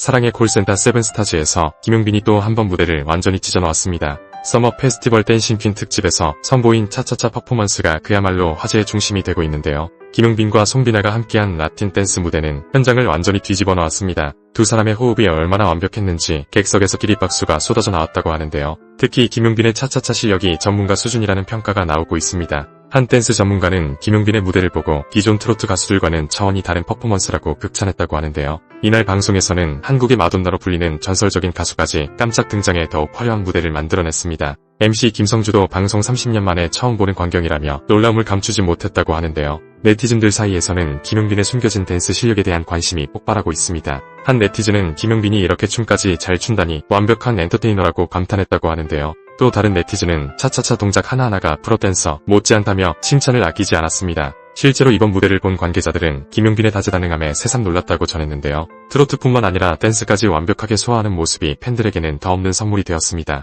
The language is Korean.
사랑의 콜센터 세븐스타즈에서 김용빈이 또 한 번 무대를 완전히 찢어놓았습니다. 서머 페스티벌 댄싱 퀸 특집에서 선보인 차차차 퍼포먼스가 그야말로 화제의 중심이 되고 있는데요. 김용빈과 송비나가 함께한 라틴 댄스 무대는 현장을 완전히 뒤집어 놓았습니다. 두 사람의 호흡이 얼마나 완벽했는지 객석에서 기립박수가 쏟아져 나왔다고 하는데요. 특히 김용빈의 차차차 실력이 전문가 수준이라는 평가가 나오고 있습니다. 한 댄스 전문가는 김용빈의 무대를 보고 기존 트로트 가수들과는 차원이 다른 퍼포먼스라고 극찬했다고 하는데요. 이날 방송에서는 한국의 마돈나로 불리는 전설적인 가수까지 깜짝 등장해 더욱 화려한 무대를 만들어냈습니다. MC 김성주도 방송 30년 만에 처음 보는 광경이라며 놀라움을 감추지 못했다고 하는데요. 네티즌들 사이에서는 김용빈의 숨겨진 댄스 실력에 대한 관심이 폭발하고 있습니다. 한 네티즌은 김용빈이 이렇게 춤까지 잘 춘다니 완벽한 엔터테이너라고 감탄했다고 하는데요. 또 다른 네티즌은 차차차 동작 하나하나가 프로댄서 못지않다며 칭찬을 아끼지 않았습니다. 실제로 이번 무대를 본 관계자들은 김용빈의 다재다능함에 새삼 놀랐다고 전했는데요. 트로트뿐만 아니라 댄스까지 완벽하게 소화하는 모습이 팬들에게는 더 없는 선물이 되었습니다.